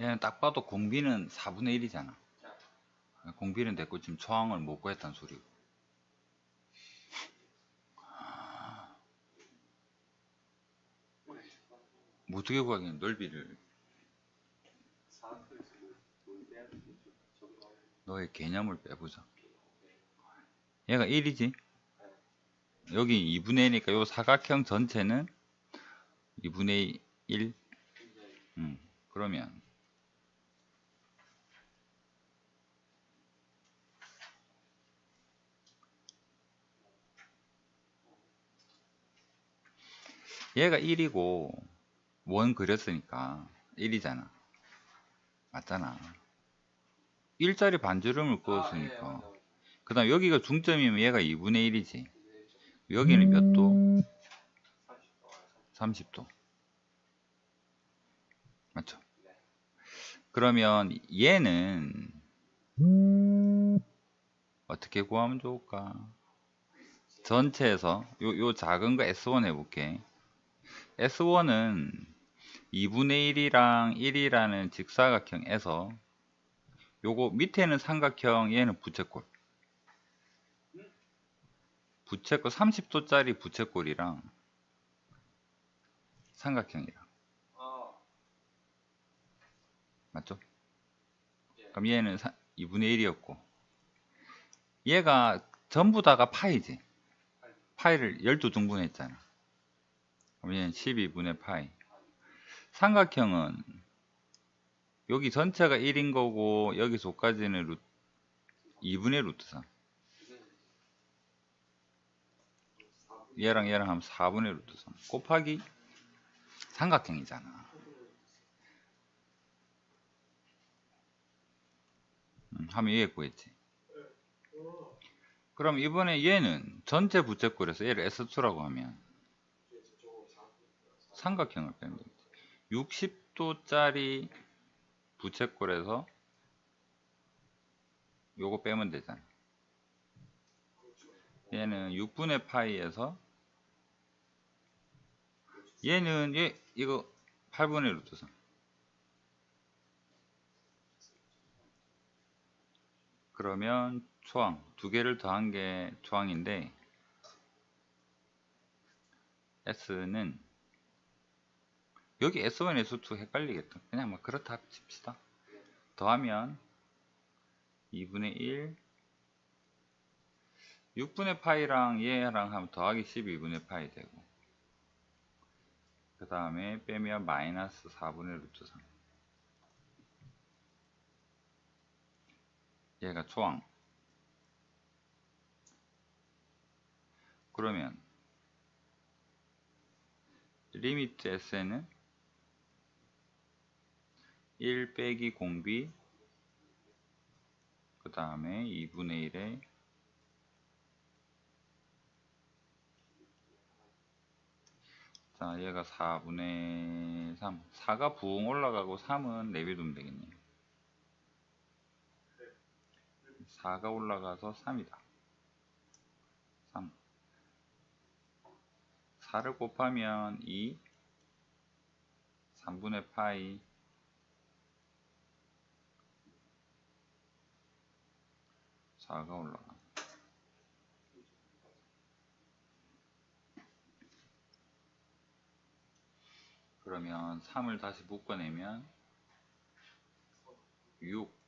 얘는 딱 봐도 공비는 4분의 1이잖아. 공비는 됐고 지금 저항을 못 구했다는 소리고. 뭐 어떻게 구하겠냐 넓이를 너의 개념을 빼보자. 얘가 1이지? 여기 2분의 1이니까 요 사각형 전체는 2분의 1. 음, 그러면 얘가 1이고 원 그렸으니까 1이잖아. 맞잖아. 1짜리 반지름을 그었으니까. 그 다음 여기가 중점이면 얘가 2분의 1이지. 여기는 몇 도? 30도. 맞죠? 그러면 얘는 어떻게 구하면 좋을까? 전체에서 요, 요 작은 거 S1 해볼게. S1은 2분의 1이랑 1이라는 직사각형에서 요거 밑에는 삼각형 얘는 부채꼴. 부채꼴 30도짜리 부채꼴이랑 삼각형이랑. 맞죠? 그럼 얘는 2분의 1이었고. 얘가 전부 다가 파이지. 파이를 12등분 했잖아 그럼 얘는 12분의 파이. 삼각형은 여기 전체가 1인 거고 여기서까지는 루트 2분의 루트 3 얘랑 얘랑 하면 4분의 루트 3 곱하기 삼각형이잖아. 음, 하면 얘 구했지. 그럼 이번에 얘는 전체 부채꼴에서 얘를 S2라고 하면 삼각형을 빼면 됩니다. 60도짜리 부채꼴에서 요거 빼면 되잖아 얘는 6분의 파이에서 얘는 얘 이거 8분의 루트 3 그러면 초항 두 개를 더한 게 초항인데 S는 여기 S1, S2 헷갈리겠다. 그냥 막 그렇다 칩시다. 더하면 2분의 1 6분의 파이랑 얘랑 하면 더하기 12분의 파이 되고 그 다음에 빼면 마이너스 4분의 루트 3 얘가 초항 그러면 리미트 S는 1 빼기 공비 그 다음에 2분의 1에 자 얘가 4분의 3 4가 부응 올라가고 3은 내비두면 되겠네요. 4가 올라가서 3이다. 3 4를 곱하면 2 3분의 파이 4가 올라가. 그러면 3을 다시 묶어내면 6